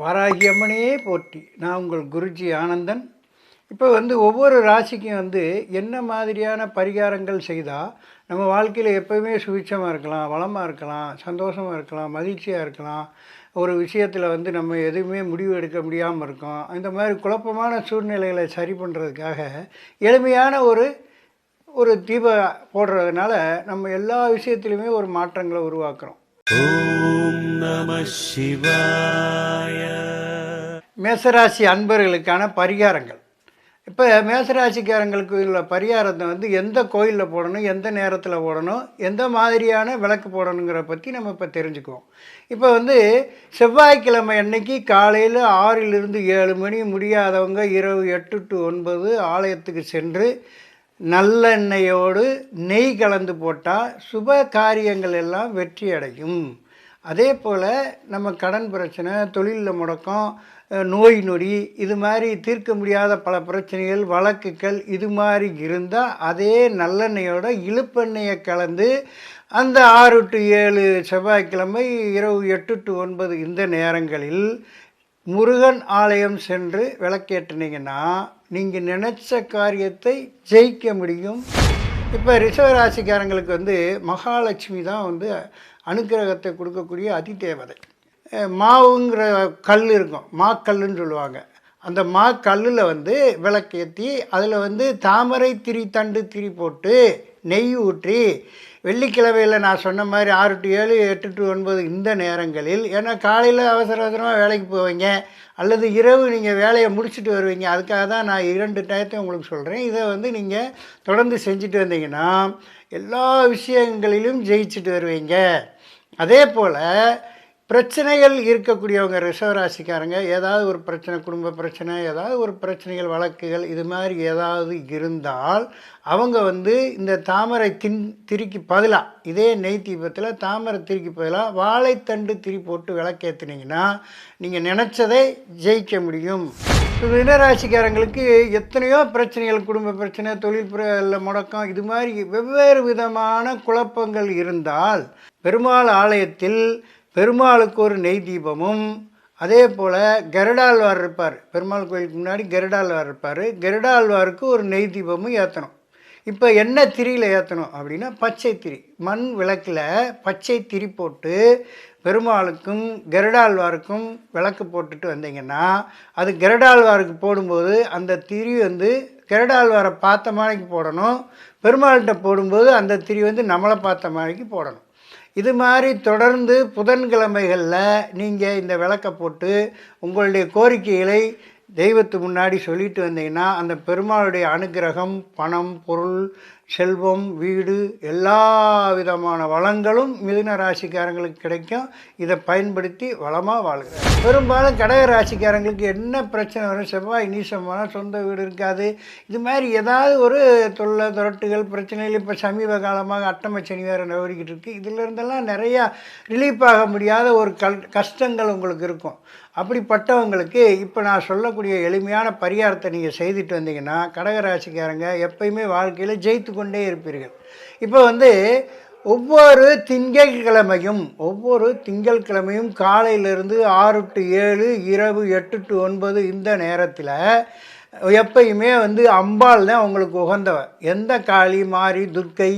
வாராகி அம்மனே போற்றி. நான் உங்கள் குருஜி ஆனந்தன். இப்போ வந்து ஒவ்வொரு ராசிக்கும் வந்து என்ன மாதிரியான பரிகாரங்கள் செய்தால் நம்ம வாழ்க்கையில் எப்போவுமே சுவிட்சமாக இருக்கலாம் வளமாக இருக்கலாம் சந்தோஷமாக இருக்கலாம் மகிழ்ச்சியாக இருக்கலாம். ஒரு விஷயத்தில் வந்து நம்ம எதுவுமே முடிவு எடுக்க முடியாமல் இருக்கோம். இந்த மாதிரி குழப்பமான சூழ்நிலைகளை சரி பண்ணுறதுக்காக எளிமையான ஒரு ஒரு தீப போடுறதுனால நம்ம எல்லா விஷயத்துலையுமே ஒரு மாற்றங்களை உருவாக்குறோம். நம சிவாய. மேசராசி அன்பர்களுக்கான பரிகாரங்கள். இப்போ மேசராசிக்காரங்களுக்கு உள்ள பரிகாரத்தை வந்து எந்த கோயிலில் போடணும் எந்த நேரத்தில் போடணும் எந்த மாதிரியான விளக்கு போடணுங்கிற பற்றி நம்ம இப்போ தெரிஞ்சுக்குவோம். இப்போ வந்து செவ்வாய்க்கிழமை அன்னைக்கு காலையில் ஆறிலிருந்து ஏழு மணி முடியாதவங்க இரவு எட்டு டு ஒன்பது ஆலயத்துக்கு சென்று நல்லெண்ணெயோடு நெய் கலந்து போட்டால் சுப காரியங்கள் எல்லாம் வெற்றி அடையும் அதே போல் நம்ம கடன் பிரச்சனை தொழிலில் முடக்கம் நோய் நொடி இது மாதிரி தீர்க்க முடியாத பல பிரச்சனைகள் வழக்குகள் இது மாதிரி இருந்தால் அதே நல்லெண்ணெயோட இழுப்பெண்ணெயை கலந்து அந்த ஆறு டு ஏழு செவ்வாய்க்கிழமை இரவு எட்டு டு ஒன்பது இந்த நேரங்களில் முருகன் ஆலயம் சென்று விளக்கேற்றினீங்கன்னா நீங்கள் நினச்ச காரியத்தை ஜெயிக்க முடியும். இப்போ ரிஷவராசிக்காரங்களுக்கு வந்து மகாலட்சுமி தான் வந்து அனுக்கிரகத்தை கொடுக்கக்கூடிய அதிதேவதை. தேவதை மாவுங்கிற கல் இருக்கும். மாக்கல்லுன்னு சொல்லுவாங்க. அந்த மா கல்லில் வந்து விளக்கேற்றி அதில் வந்து தாமரை திரி தண்டு திரி போட்டு நெய் ஊற்றி வெள்ளிக்கிழமையில் நான் சொன்ன மாதிரி ஆறு டு ஏழு எட்டு டு ஒன்பது இந்த நேரங்களில் ஏன்னா காலையில் அவசர அவசரமாக வேலைக்கு போவீங்க. அல்லது இரவு நீங்கள் வேலையை முடிச்சுட்டு வருவீங்க அதுக்காக தான் நான் இரண்டு டயத்தையும் உங்களுக்கு சொல்கிறேன் இதை வந்து நீங்கள் தொடர்ந்து செஞ்சுட்டு வந்தீங்கன்னா எல்லா விஷயங்களிலும் ஜெயிச்சுட்டு வருவீங்க. அதே போல் பிரச்சனைகள் இருக்கக்கூடியவங்க ரிஷவராசிக்காரங்க ஏதாவது ஒரு பிரச்சனை குடும்ப பிரச்சனை ஏதாவது ஒரு பிரச்சனைகள் வழக்குகள் இது மாதிரி ஏதாவது இருந்தால் அவங்க வந்து இந்த தாமரை தின் திரிக்கு பதிலாக இதே நெய் தீபத்தில் தாமரை திரிக்கு பதிலாக வாழைத்தண்டு திரி போட்டு விளக்கேற்றுனீங்கன்னா நீங்கள் நினச்சதை ஜெயிக்க முடியும். மீனராசிக்காரங்களுக்கு எத்தனையோ பிரச்சனைகள் குடும்ப பிரச்சனை தொழில் முடக்கம் இது மாதிரி வெவ்வேறு விதமான குழப்பங்கள் இருந்தால் பெருமாள் ஆலயத்தில் பெருமாளுக்கு ஒரு நெய் தீபமும் அதே போல் கருடாழ்வார் இருப்பார். பெருமாள் கோயிலுக்கு முன்னாடி கருடாழ்வார் இருப்பார். கருடாழ்வாருக்கு ஒரு நெய் தீபமும் ஏற்றணும் இப்போ என்ன திரியில் ஏற்றணும் அப்படின்னா பச்சை திரி. மண் விளக்கில் பச்சை திரி போட்டு பெருமாளுக்கும் கருடாழ்வாருக்கும் விளக்கு போட்டுட்டு வந்தீங்கன்னா அது கருடாழ்வாருக்கு போடும்போது அந்த திரி வந்து கருடாழ்வாரை பார்த்த மாதிரிக்கு போடணும். பெருமாள்கிட்ட போடும்போது அந்த திரி வந்து நம்மளை பார்த்த மாதிரிக்கு போடணும். இது மாதிரி தொடர்ந்து புதன்கிழமைகளில் நீங்கள் இந்த விளக்கை போட்டு உங்களுடைய கோரிக்கைகளை தெய்வத்து முன்னாடி சொல்லிட்டு வந்தீங்கன்னா அந்த பெருமாளுடைய அனுக்கிரகம் பணம் பொருள் செல்வம் வீடு எல்லா விதமான வளங்களும் மிதுன ராசிக்காரங்களுக்கு கிடைக்கும். இதை பயன்படுத்தி வளமாக வாழ்கிறார். பெரும்பாலும் கடக ராசிக்காரங்களுக்கு என்ன பிரச்சனை வரும்? செவ்வாய் நீசமான சொந்த வீடு இருக்காது. இது மாதிரி ஏதாவது ஒரு தொல்லை துரட்டுகள் பிரச்சனைகள் இப்போ சமீப காலமாக அட்டம சனி வேறு ஓடிக்கிட்டு இருக்குது இதிலிருந்தெல்லாம் நிறையா ரிலீஃப் ஆக முடியாத ஒரு கல் கஷ்டங்கள் உங்களுக்கு இருக்கும். அப்படிப்பட்டவங்களுக்கு இப்போ நான் சொல்லக்கூடிய எளிமையான பரிகாரத்தை நீங்கள் செய்துட்டு வந்தீங்கன்னா கடகராசிக்காரங்க எப்பயுமே வாழ்க்கையில் ஜெயித்து கொண்டே இருப்பீர்கள். இப்போ வந்து ஒவ்வொரு திங்கட்கிழமையும் ஒவ்வொரு திங்கட்கிழமையும் காலையிலிருந்து ஆறு டு ஏழு இரவு எட்டு டு ஒன்பது இந்த நேரத்தில் எப்பயுமே வந்து அம்பாள் தான் உங்களுக்கு உகந்தவ. எந்த காளி மாரி துர்க்கை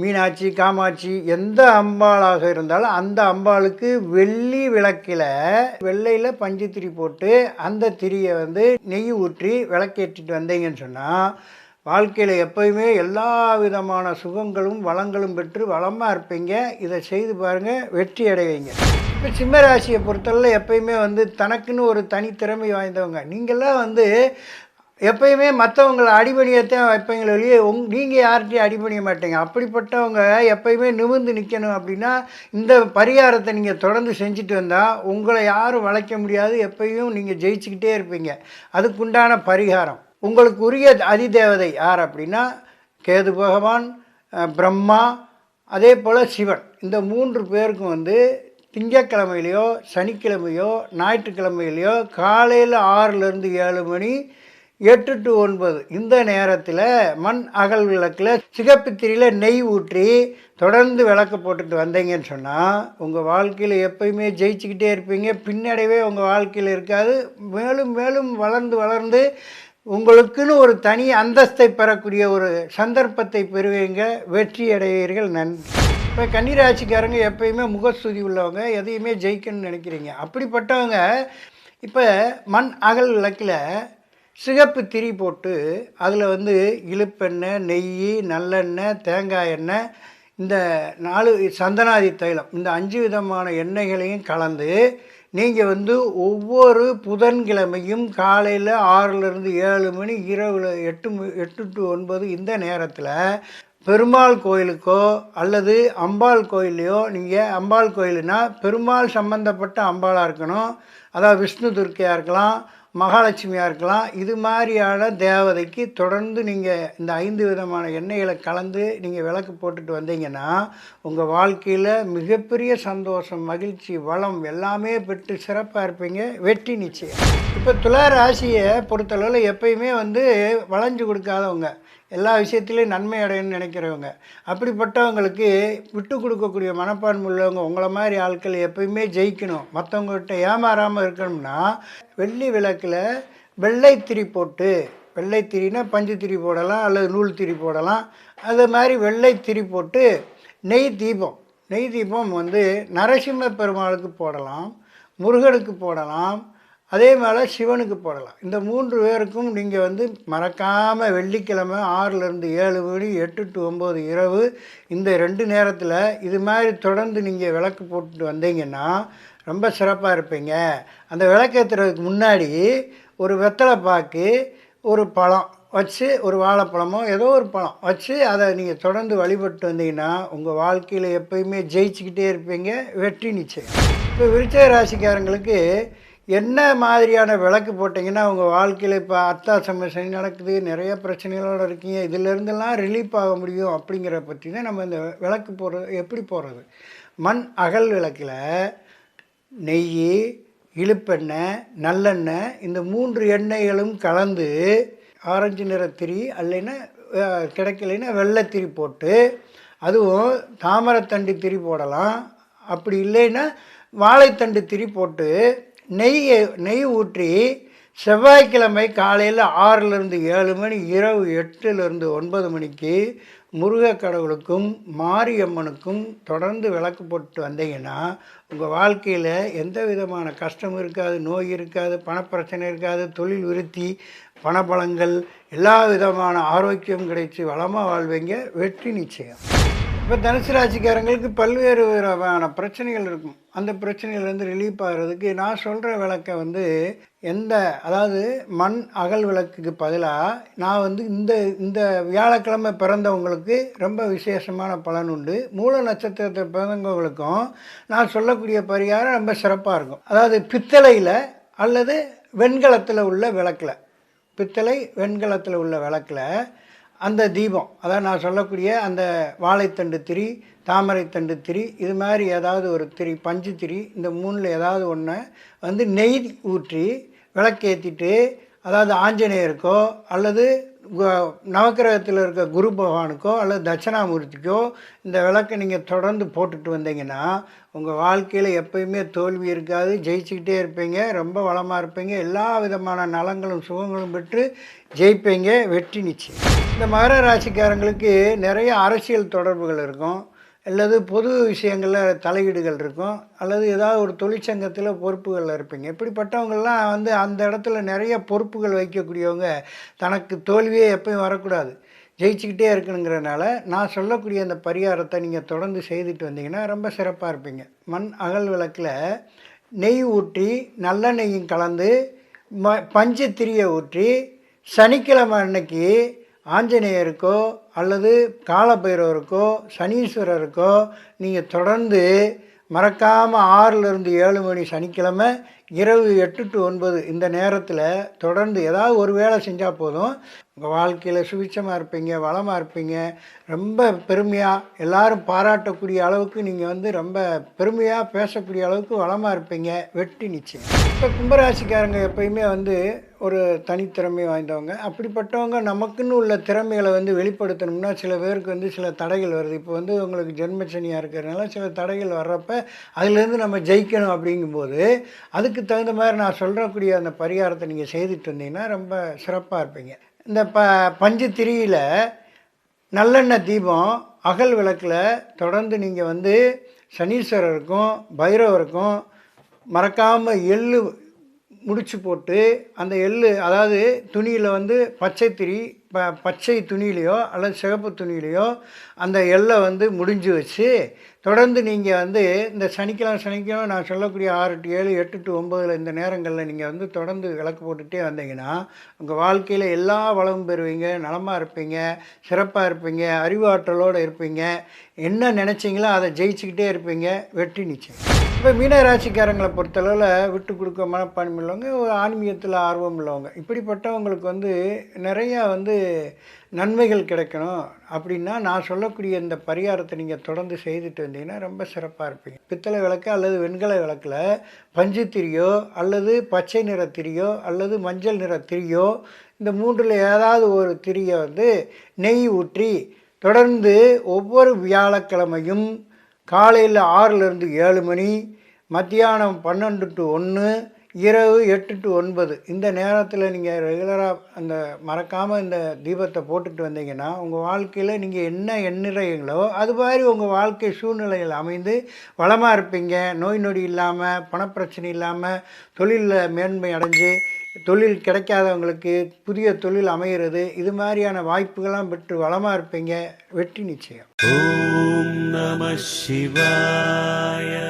மீனாட்சி காமாட்சி எந்த அம்பாளாக இருந்தாலும் அந்த அம்பாளுக்கு வெள்ளி விளக்கில் வெள்ளையில் பஞ்சு திரி போட்டு அந்த திரியை வந்து நெய் ஊற்றி விளக்கேற்றிட்டு வந்தீங்கன்னு சொன்னால் வாழ்க்கையில் எப்பயுமே எல்லா விதமான சுகங்களும் வளங்களும் பெற்று வளமாக இருப்பீங்க. இதை செய்து பாருங்கள் வெற்றி அடைவீங்க. இப்போ சிம்மராசியை பொறுத்தளவில் எப்பயுமே வந்து தனக்குன்னு ஒரு தனித்திறமை வாய்ந்தவங்க. நீங்களாம் வந்து எப்பயுமே மற்றவங்களை அடிபணியத்தான் வைப்பீங்களே வெளியே உங் நீங்கள் யார்கிட்டையும் அடிபணிய மாட்டீங்க. அப்படிப்பட்டவங்க எப்பயுமே நிமிர்ந்து நிற்கணும் அப்படின்னா இந்த பரிகாரத்தை நீங்கள் தொடர்ந்து செஞ்சுட்டு வந்தால் உங்களை யாரும் வளைக்க முடியாது. எப்பயும் நீங்கள் ஜெயிச்சுக்கிட்டே இருப்பீங்க. அதுக்குண்டான பரிகாரம். உங்களுக்கு உரிய அதிதேவதை யார் அப்படின்னா கேது பகவான் பிரம்மா அதே போல் சிவன். இந்த மூன்று பேருக்கும் வந்து திங்கக்கிழமையிலையோ சனிக்கிழமையோ ஞாயிற்றுக்கிழமையிலையோ காலையில் ஆறுலேருந்து ஏழு மணி எட்டு டு ஒன்பது இந்த நேரத்தில் மண் அகல் விளக்கில் சிகப்பித்திரியில் நெய் ஊற்றி தொடர்ந்து விளக்கு போட்டுட்டு வந்தீங்கன்னு சொன்னால் உங்கள் வாழ்க்கையில் எப்பயுமே ஜெயிச்சுக்கிட்டே இருப்பீங்க. பின்னடைவே உங்கள் வாழ்க்கையில் இருக்காது. மேலும் மேலும் வளர்ந்து வளர்ந்து உங்களுக்குன்னு ஒரு தனி அந்தஸ்தை பெறக்கூடிய ஒரு சந்தர்ப்பத்தை பெறுவீங்க வெற்றி அடைவீர்கள் நன்றி. இப்போ கன்னிராசிக்காரங்க எப்பயுமே முகஸ்துதி உள்ளவங்க எதையுமே ஜெயிக்கணும்னு நினைக்கிறீங்க. அப்படிப்பட்டவங்க இப்போ மண் அகல் விளக்கில் சிகப்பு திரி போட்டு அதில் வந்து இழுப்பெண்ணெய் நெய் நல்லெண்ணெய் தேங்காய் எண்ணெய் இந்த நாலு சந்தனாதி தைலம் இந்த அஞ்சு விதமான எண்ணெய்களையும் கலந்து நீங்கள் வந்து ஒவ்வொரு புதன்கிழமையும் காலையில் ஆறுலேருந்து ஏழு மணி இரவில் எட்டு எட்டு டு ஒன்பது இந்த நேரத்தில் பெருமாள் கோயிலுக்கோ அல்லது அம்பாள் கோயிலையோ நீங்கள் அம்பாள் கோயிலுனா பெருமாள் சம்பந்தப்பட்ட அம்பாளாக இருக்கணும். அதாவது விஷ்ணு துர்க்கையாக இருக்கலாம் மகாலட்சுமியாக இருக்கலாம். இது மாதிரியான தேவதைக்கு தொடர்ந்து நீங்கள் இந்த ஐந்து விதமான எண்ணெய்களை கலந்து நீங்கள் விளக்கு போட்டுட்டு வந்தீங்கன்னா உங்கள் வாழ்க்கையில் மிகப்பெரிய சந்தோஷம் மகிழ்ச்சி வளம் எல்லாமே பெற்று சிறப்பாக இருப்பீங்க. வெற்றி நிச்சயம். இப்போ துலா ராசியை பொறுத்தளவில் எப்பயுமே வந்து வளைஞ்சு கொடுக்காதவங்க. எல்லா விஷயத்துலையும் நன்மை அடையணும்னு நினைக்கிறவங்க. அப்படிப்பட்டவங்களுக்கு விட்டு கொடுக்கக்கூடிய மனப்பான்மை உள்ளவங்க உங்களை மாதிரி ஆட்கள் எப்பயுமே ஜெயிக்கணும். மற்றவங்ககிட்ட ஏமாறாமல் இருக்கணும்னா வெள்ளி விளக்கில் வெள்ளை திரி போட்டு வெள்ளை திரினா பஞ்சு திரி போடலாம் அல்லது நூல் திரி போடலாம். அது மாதிரி வெள்ளை திரி போட்டு நெய் தீபம். நெய் தீபம் வந்து நரசிம்ம பெருமாளுக்கு போடலாம் முருகனுக்கு போடலாம் அதே மேலே சிவனுக்கு போடலாம். இந்த மூன்று பேருக்கும் நீங்கள் வந்து மறக்காமல் வெள்ளிக்கிழமை ஆறுலேருந்து ஏழு மணி எட்டு டு ஒம்பது இரவு இந்த ரெண்டு நேரத்தில் இது மாதிரி தொடர்ந்து நீங்கள் விளக்கு போட்டுட்டு வந்தீங்கன்னா ரொம்ப சிறப்பாக இருப்பீங்க. அந்த விளக்கேற்றுறதுக்கு முன்னாடி ஒரு வெத்தலை பாக்கு ஒரு பழம் வச்சு ஒரு வாழைப்பழமோ ஏதோ ஒரு பழம் வச்சு அதை நீங்கள் தொடர்ந்து வழிபட்டு வந்தீங்கன்னா உங்கள் வாழ்க்கையில் எப்பயுமே ஜெயிச்சுக்கிட்டே இருப்பீங்க வெற்றி நிச்சயம். இப்போ விருச்சக ராசிக்காரங்களுக்கு என்ன மாதிரியான விளக்கு போட்டிங்கன்னா உங்கள் வாழ்க்கையில் இப்போ அத்தா சனி நடக்குது நிறைய பிரச்சனைகளோடு இருக்கீங்க இதிலேருந்தெல்லாம் ரிலீஃப் ஆக முடியும் அப்படிங்கிற பற்றி தான் நம்ம இந்த விளக்கு போடுறது எப்படி போடுறது? மண் அகல் விளக்கில் நெய் இழுப்பெண்ணெய் நல்லெண்ணெய் இந்த மூன்று எண்ணெய்களும் கலந்து ஆரஞ்சு நிற திரி அல்லைன்னா கிடைக்கலைன்னா வெள்ளைத்திரி போட்டு அதுவும் தாமரத்தண்டு திரி போடலாம். அப்படி இல்லைன்னா வாழைத்தண்டு திரி போட்டு நெய் நெய் ஊற்றி செவ்வாய்க்கிழமை காலையில் ஆறுலேருந்து ஏழு மணி இரவு எட்டுலேருந்து ஒன்பது மணிக்கு முருக கடவுளுக்கும் மாரியம்மனுக்கும் தொடர்ந்து விளக்கு போட்டு வந்தீங்கன்னா உங்கள் வாழ்க்கையில் எந்த விதமான கஷ்டம் இருக்காது நோய் இருக்காது பணப்பிரச்சனை இருக்காது தொழில் விருத்தி பணபலங்கள் எல்லா விதமான ஆரோக்கியம் கிடைச்சி வளமாக வாழ்வீங்க வெற்றி நிச்சயம். இப்போ தனுசு ராசிக்காரங்களுக்கு பல்வேறு விதமான பிரச்சனைகள் இருக்கும். அந்த பிரச்சனையிலேருந்து ரிலீஃப் ஆகிறதுக்கு நான் சொல்கிற விளக்கை வந்து எந்த அதாவது மண் அகல் விளக்குக்கு பதிலாக நான் வந்து இந்த இந்த வியாழக்கிழமை பிறந்தவங்களுக்கு ரொம்ப விசேஷமான பலன் உண்டு. மூல நட்சத்திரத்தை பிறந்தவங்களுக்கும் நான் சொல்லக்கூடிய பரிகாரம் ரொம்ப சிறப்பாக இருக்கும். அதாவது பித்தளையில் அல்லது வெண்கலத்தில் உள்ள விளக்கில். பித்தளை வெண்கலத்தில் உள்ள விளக்கில் அந்த தீபம் அதான் நான் சொல்லக்கூடிய அந்த வாழைத்தண்டு திரி தாமரைத்தண்டு திரி இது மாதிரி ஏதாவது ஒரு திரி பஞ்சு திரி இந்த மூணில் ஏதாவது ஒன்று வந்து நெய் ஊற்றி விளக்கேற்றிட்டு அதாவது ஆஞ்சநேயருக்கோ அல்லது நவக்கிரகத்தில் இருக்க குரு பகவானுக்கோ அல்லது தட்சிணாமூர்த்திக்கோ இந்த விளக்கை நீங்கள் தொடர்ந்து போட்டுட்டு வந்தீங்கன்னா உங்கள் வாழ்க்கையில் எப்பயுமே தோல்வி இருக்காது ஜெயிச்சுக்கிட்டே இருப்பீங்க ரொம்ப வளமாக இருப்பீங்க எல்லா விதமான நலங்களும் சுகங்களும் பெற்று ஜெயிப்பீங்க வெற்றி நிச்சயம். இந்த மகர ராசிக்காரங்களுக்கு நிறைய அரசியல் தொடர்புகள் இருக்கும். அல்லது பொது விஷயங்களில் தலையீடுகள் இருக்கும். அல்லது ஏதாவது ஒரு தொழிற்சங்கத்தில் பொறுப்புகளில் இருப்பீங்க. இப்படிப்பட்டவங்கள்லாம் வந்து அந்த இடத்துல நிறைய பொறுப்புகள் வைக்கக்கூடியவங்க தனக்கு தோல்வியே எப்பயும் வரக்கூடாது. ஜெயிச்சுக்கிட்டே இருக்கணுங்கிறனால நான் சொல்லக்கூடிய அந்த பரிகாரத்தை நீங்கள் தொடர்ந்து செய்துட்டு வந்தீங்கன்னா ரொம்ப சிறப்பாக இருப்பீங்க. மண் அகல் விளக்கில் நெய் ஊற்றி நல்லெண்ணெயும் கலந்து ம பஞ்சு திரியை ஊற்றி சனிக்கிழமை அன்னைக்கு ஆஞ்சநேயருக்கோ அல்லது காலபைரவருக்கோ சனீஸ்வரருக்கோ நீங்கள் தொடர்ந்து மறக்காமல் ஆறிலிருந்து ஏழு மணி சனிக்கிழமை இரவு எட்டு டு ஒன்பது இந்த நேரத்தில் தொடர்ந்து ஏதாவது ஒரு வேலை செஞ்சால் போதும். உங்கள் வாழ்க்கையில் சுவிச்சமாக இருப்பீங்க வளமாக இருப்பீங்க. ரொம்ப பெருமையாக எல்லாரும் பாராட்டக்கூடிய அளவுக்கு நீங்கள் வந்து ரொம்ப பெருமையாக பேசக்கூடிய அளவுக்கு வளமாக இருப்பீங்க. வெட்டி நிச்சயம். இப்போ கும்பராசிக்காரங்க எப்பயுமே வந்து ஒரு தனித்திறமை வாய்ந்தவங்க. அப்படிப்பட்டவங்க நமக்குன்னு உள்ள திறமைகளை வந்து வெளிப்படுத்தணும்னா சில பேருக்கு வந்து சில தடைகள் வருது. இப்போ வந்து உங்களுக்கு ஜென்மச்சனியாக இருக்கிறதுனால சில தடைகள் வர்றப்ப அதுலேருந்து நம்ம ஜெயிக்கணும் அப்படிங்கும்போது அதுக்கு அதுக்கு தகுந்த மாதிரி நான் சொல்கிறக்கூடிய அந்த பரிகாரத்தை நீங்கள் செய்துட்டு இருந்தீங்கன்னா ரொம்ப சிறப்பாக இருப்பீங்க. இந்த ப பஞ்சு திரியில் நல்லெண்ணெய் தீபம் அகல் விளக்கில் தொடர்ந்து நீங்கள் வந்து சனீஸ்வரருக்கும் பைரவருக்கும் மறக்காமல் எள்ளு முடிச்சு போட்டு அந்த எள்ளு அதாவது துணியில் வந்து பச்சை திரி ப பச்சை துணியிலையோ அல்லது சிகப்பு துணியிலையோ அந்த எள்ளை வந்து முடிஞ்சு வச்சு தொடர்ந்து நீங்கள் வந்து இந்த சனிக்கிழமை சனிக்கிழமை நான் சொல்லக்கூடிய ஆறு டு ஏழு எட்டு டு ஒம்பதில் இந்த நேரங்களில் நீங்கள் வந்து தொடர்ந்து விளக்கு போட்டுகிட்டே வந்தீங்கன்னா உங்கள் வாழ்க்கையில் எல்லா வளமும் பெறுவீங்க நலமாக இருப்பீங்க சிறப்பாக இருப்பீங்க அறிவாற்றலோடு இருப்பீங்க. என்ன நினச்சிங்களோ அதை ஜெயிச்சுக்கிட்டே இருப்பீங்க வெற்றி நிச்சயம். இப்போ மீனராசிக்காரங்களை பொறுத்தளவில் விட்டு கொடுக்க மனப்பான்மை உள்ளவங்க ஒரு ஆன்மீகத்தில் ஆர்வம் உள்ளவங்க. இப்படிப்பட்டவங்களுக்கு வந்து நிறையா வந்து நன்மைகள் கிடைக்கணும். அப்படின்னா நான் சொல்லக்கூடிய இந்த பரிகாரத்தை நீங்கள் தொடர்ந்து செய்துட்டு வந்தீங்கன்னா ரொம்ப சிறப்பாக இருப்பீங்க. பித்தளை விளக்கு அல்லது வெண்கல விளக்கில் பஞ்சு திரியோ அல்லது பச்சை நிற திரியோ அல்லது மஞ்சள் நிற திரியோ இந்த மூன்றில் ஏதாவது ஒரு திரியை வந்து நெய் ஊற்றி தொடர்ந்து ஒவ்வொரு வியாழக்கிழமையும் காலையில் ஆறிலிருந்து ஏழு மணி மத்தியானம் பன்னெண்டு டு ஒன்று இரவு எட்டு டு ஒன்பது. இந்த நேரத்தில் நீங்கள் ரெகுலராக அந்த மறக்காமல் இந்த தீபத்தை போட்டுட்டு வந்தீங்கன்னா உங்கள் வாழ்க்கையில் நீங்கள் என்ன எண்ணிறைங்களோ அது மாதிரி உங்கள் வாழ்க்கை சூழ்நிலைகள் அமைந்து வளமாக இருப்பீங்க. நோய் நொடி இல்லாமல் பணப்பிரச்சனை இல்லாமல் தொழிலில் மேன்மை அடைஞ்சு தொழில் கிடைக்காதவங்களுக்கு புதிய தொழில் அமைகிறது இது மாதிரியான வாய்ப்புகள்லாம் பெற்று வளமாக இருப்பீங்க. வெற்றி நிச்சயம். ஓம் நம சிவாய.